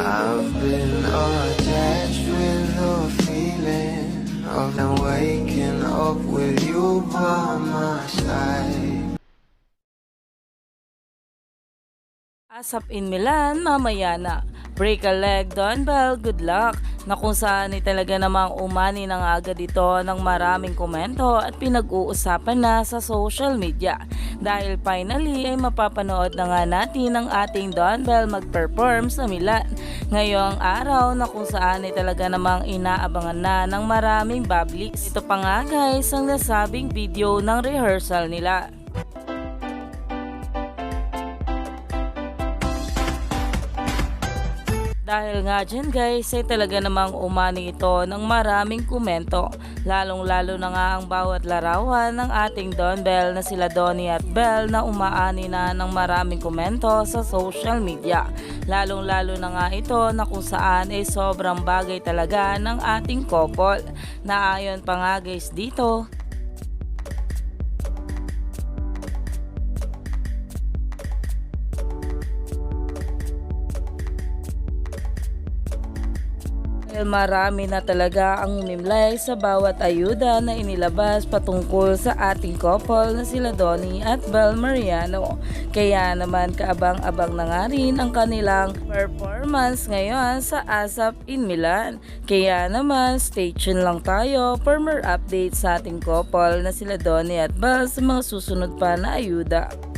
I've been attached with the feeling of them waking up with you by my side. Asap in Milan, mamaya na. Break a leg, Don Bell, good luck. Na kung saan ay talaga namang umani ng agad ito ng maraming komento at pinag-uusapan na sa social media. Dahil finally ay mapapanood na nga natin ang ating Don Bell mag-perform sa Milan. Ngayong araw na kung saan ay talaga namang inaabangan na ng maraming publics. Ito pa nga guys ang nasabing video ng rehearsal nila. Dahil nga dyan guys ay talaga namang umani ito ng maraming komento. Lalong lalo na nga ang bawat larawan ng ating Don Bell na sila Donnie at Bell na umaani na ng maraming komento sa social media. Lalong lalo na nga ito na kung saan ay sobrang bagay talaga ng ating couple. Na ayon pa nga guys dito, Dahil marami na talaga ang umimlay sa bawat ayuda na inilabas patungkol sa ating couple na sila Donnie at Bel Mariano. Kaya naman kaabang-abang na nga rin ang kanilang performance ngayon sa ASAP in Milan. Kaya naman stay tuned lang tayo for more updates sa ating couple na sila Donnie at Bel sa mga susunod pa na ayuda.